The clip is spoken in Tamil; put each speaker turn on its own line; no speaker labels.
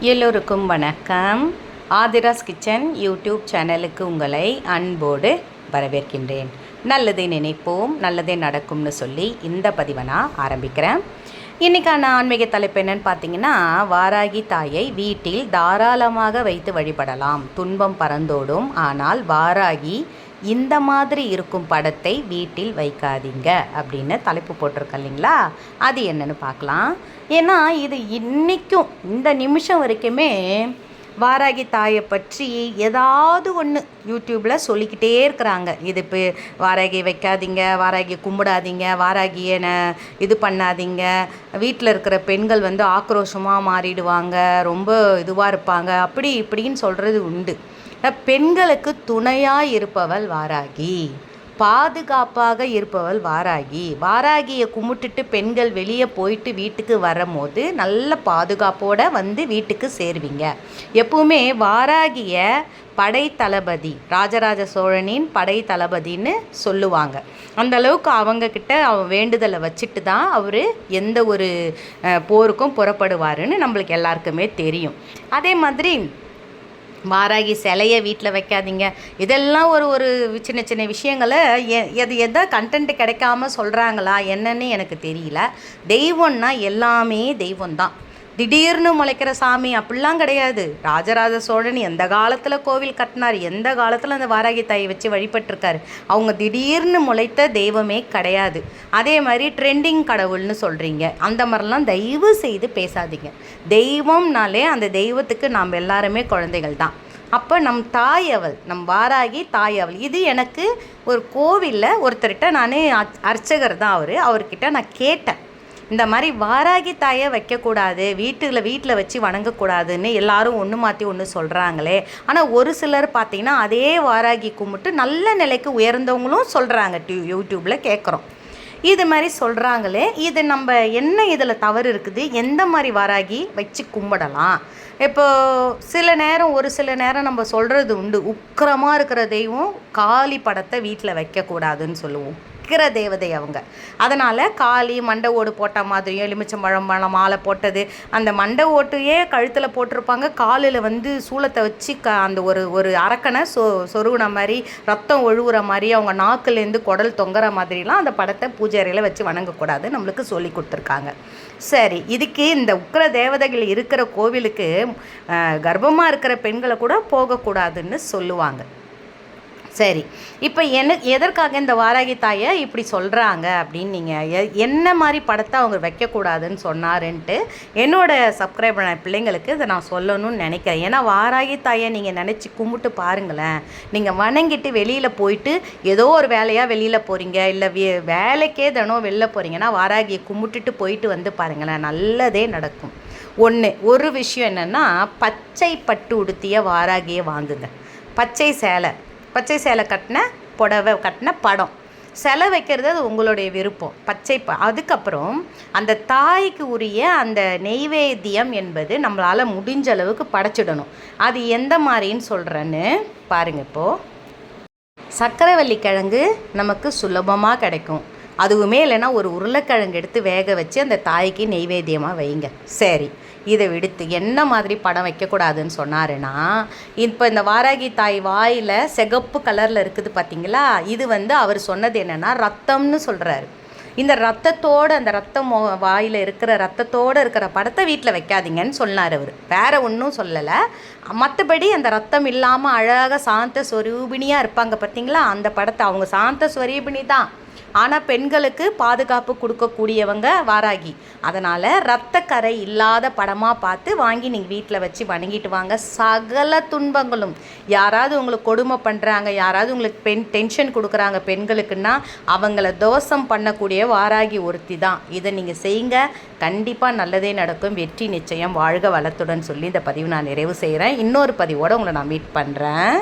எல்லோருக்கும் வணக்கம். ஆதிராஸ் கிச்சன் யூடியூப் சேனலுக்கு உங்களை அன்போடு வரவேற்கின்றேன். நல்லதை நினைப்போம் நல்லதே நடக்கும்னு சொல்லி இந்த பதிவை நான் ஆரம்பிக்கிறேன். இன்றைக்கான ஆன்மீக தலைப்பு என்னன்னு பார்த்தீங்கன்னா வாராகி தாயை வீட்டில் தாராளமாக வைத்து வழிபடலாம். துன்பம் பறந்தோடும் ஆனால் வாராகி இந்த மாதிரி இருக்கும் படத்தை வீட்டில் வைக்காதீங்க அப்படின்னு தலைப்பு போட்டிருக்கேன் இல்லைங்களா? அது என்னன்னு பார்க்கலாம். ஏன்னா இது இன்றைக்கும் இந்த நிமிஷம் வரைக்குமே வாராகி தாயை பற்றி ஏதாவது ஒன்று யூடியூப்பில் சொல்லிக்கிட்டே இருக்கிறாங்க. இது இப்போ வாராகி வைக்காதீங்க வாராகி கும்பிடாதீங்க வாராகியை இது பண்ணாதீங்க. வீட்டில் இருக்கிற பெண்கள் வந்து ஆக்ரோஷமாக மாறிடுவாங்க ரொம்ப இதுவாக இருப்பாங்க. அப்படி இப்படின்னு சொல்கிறது உண்டு. பெண்களுக்கு துணையாக இருப்பவள் வாராகி பாதுகாப்பாக இருப்பவள் வாராகி. வாராகியை கும்பிட்டுட்டு பெண்கள் வெளியே போயிட்டு வீட்டுக்கு வரும்போது நல்ல பாதுகாப்போடு வந்து வீட்டுக்கு சேருவீங்க. எப்பவுமே வாராகிய படை தளபதி ராஜராஜ சோழனின் படை தளபதின்னு சொல்லுவாங்க. அந்த அளவுக்கு அவங்கக்கிட்ட அவன் வேண்டுதலை வச்சுட்டு தான் அவர் எந்த ஒரு போருக்கும் புறப்படுவாருன்னு நம்மளுக்கு எல்லாருக்குமே தெரியும். அதே மாதிரி மாராகி சிலையை வீட்டில் வைக்காதீங்க. இதெல்லாம் ஒரு ஒரு சின்ன சின்ன விஷயங்களை எ எது எதா கண்டென்ட் கிடைக்காம சொல்கிறாங்களா என்னன்னு எனக்கு தெரியல. தெய்வம்னா எல்லாமே தெய்வம் தான் திடீர்னு முளைக்கிற சாமி அப்படிலாம் கிடையாது. ராஜராஜ சோழன் எந்த காலத்தில் கோவில் கட்டினார்? எந்த காலத்தில் அந்த வாராகி தாயை வச்சு வழிபட்டிருக்காரு? அவங்க திடீர்னு முளைத்த தெய்வமே கிடையாது. அதே மாதிரி ட்ரெண்டிங் கடவுள்னு சொல்கிறீங்க அந்த மாதிரிலாம் தயவு செய்து பேசாதீங்க. தெய்வம்னாலே அந்த தெய்வத்துக்கு நாம் எல்லாருமே குழந்தைகள் தான். அப்போ நம் தாய் அவள் நம் வாராகி தாய் அவள். இது எனக்கு ஒரு கோவிலில் ஒருத்தர்கிட்ட நான் அர்ச்சகர் தான் அவர். அவர்கிட்ட நான் கேட்டேன். இந்த மாதிரி வாராகி தாயை வைக்கக்கூடாது வீட்டில் வீட்டில் வச்சு வணங்கக்கூடாதுன்னு எல்லாரும் ஒன்று மாற்றி ஒன்று சொல்கிறாங்களே ஆனால் ஒரு சிலர் பார்த்திங்கன்னா அதே வாராகி கும்பிட்டு நல்ல நிலைக்கு உயர்ந்தவங்களும் சொல்கிறாங்க டியூ யூடியூப்பில் கேட்குறோம் இது மாதிரி சொல்கிறாங்களே இது நம்ம என்ன இதில் தவறு இருக்குது? எந்த மாதிரி வாராகி வச்சு கும்பிடலாம்? இப்போ சில நேரம் ஒரு சில நேரம் நம்ம சொல்கிறது உண்டு. உக்கிரமாக இருக்கிற தெய்வம் காளி படத்தை வீட்டில் வைக்கக்கூடாதுன்னு சொல்லுவோம். விற்கிற தேவதை அவங்க. அதனால் காளி மண்டை ஓடு போட்ட மாதிரியும் எலுமிச்சம்பழம் பழம் மாலை போட்டது அந்த மண்டை ஓட்டையே கழுத்தில் போட்டிருப்பாங்க. காலில் வந்து சூளத்தை வச்சு க அந்த ஒரு ஒரு அரக்கனை சொ சொருகுன மாதிரி ரத்தம் ஒழுகுற மாதிரி அவங்க நாக்குலேருந்து குடல் தொங்குற மாதிரிலாம் அந்த படத்தை பூஜை அறையில் வச்சு வணங்கக்கூடாது நம்மளுக்கு சொல்லி கொடுத்துருக்காங்க. சரி இதுக்கு இந்த உக்கிர தேவதைகள் இருக்கிற கோவிலுக்கு கர்ப்பமாக இருக்கிற பெண்களை கூட போகக்கூடாதுன்னு சொல்லுவாங்க. சரி. இப்போ என்ன எதற்காக இந்த வாராகி தாயை இப்படி சொல்கிறாங்க அப்படின்னு நீங்கள் என்ன மாதிரி படத்தை அவங்க வைக்கக்கூடாதுன்னு சொன்னாருன்ட்டு என்னோடய சப்ஸ்கிரைபர் பிள்ளைங்களுக்கு இதை நான் சொல்லணும்னு நினைக்கிறேன். ஏன்னா வாராகி தாயை நீங்கள் நினச்சி கும்பிட்டு பாருங்களேன். நீங்கள் வணங்கிட்டு வெளியில் போயிட்டு ஏதோ ஒரு வேலையாக வெளியில் போகிறீங்க இல்லை வே வேலைக்கே தினம் வெளில போகிறீங்கன்னா வாராகியை கும்பிட்டுட்டு போயிட்டு வந்து பாருங்களேன். நல்லதே நடக்கும். ஒன்று ஒரு விஷயம் என்னென்னா பச்சை பட்டு உடுத்திய வாராகியை வாங்குங்க. பச்சை சேலை. பச்சை சேலை கட்டின புடவை கட்டின படம். சிலை வைக்கிறது அது உங்களுடைய விருப்பம். பச்சை ப அதுக்கப்புறம் அந்த தாய்க்கு உரிய அந்த நெய்வேத்தியம் என்பது நம்மளால் முடிஞ்ச அளவுக்கு படைச்சிடணும். அது எந்த மாதிரின்னு சொல்கிறேன்னு பாருங்கள் இப்போது சர்க்கரைவள்ளி கிழங்கு நமக்கு சுலபமாக கிடைக்கும். அதுவுமே இல்லைன்னா ஒரு உருளைக்கிழங்கு எடுத்து வேக வச்சு அந்த தாய்க்கு நெய்வேத்தியமாக வைங்க. சரி இதை விடுத்து என்ன மாதிரி படம் வைக்கக்கூடாதுன்னு சொன்னாருன்னா இப்போ இந்த வாராகி தாய் வாயில் சிகப்பு கலரில் இருக்குது பார்த்தீங்களா இது வந்து அவர் சொன்னது என்னென்னா ரத்தம்னு சொல்கிறாரு இந்த ரத்தத்தோடு அந்த ரத்தம் வாயில் இருக்கிற ரத்தத்தோடு இருக்கிற படத்தை வீட்டில் வைக்காதீங்கன்னு சொன்னார் அவர். வேறு ஒன்றும் சொல்லலை. மற்றபடி அந்த ரத்தம் இல்லாமல் அழகாக சாந்த ஸ்வரூபிணியாக இருப்பாங்க பார்த்தீங்களா அந்த படத்தை அவங்க சாந்த ஸ்வரூபிணி தான். ஆனால் பெண்களுக்கு பாதுகாப்பு கொடுக்கக்கூடியவங்க வாராகி. அதனால் ரத்தக்கரை இல்லாத படமாக பார்த்து வாங்கி நீங்கள் வீட்டில் வச்சு வணங்கிட்டு வாங்க. சகல துன்பங்களும். யாராவது உங்களுக்கு கொடுமை பண்ணுறாங்க யாராவது உங்களுக்கு பெண் டென்ஷன் கொடுக்குறாங்க பெண்களுக்குன்னா அவங்கள தோஷம் பண்ணக்கூடிய வாராகி ஒருத்தி தான். இதை நீங்கள் செய்யுங்க. கண்டிப்பாக நல்லதே நடக்கும். வெற்றி நிச்சயம். வாழ்க வளத்துடன் சொல்லி இந்த பதிவு நான் நிறைவு செய்கிறேன் இன்னொரு பதிவோடு உங்களை நான் மீட் பண்ணுறேன்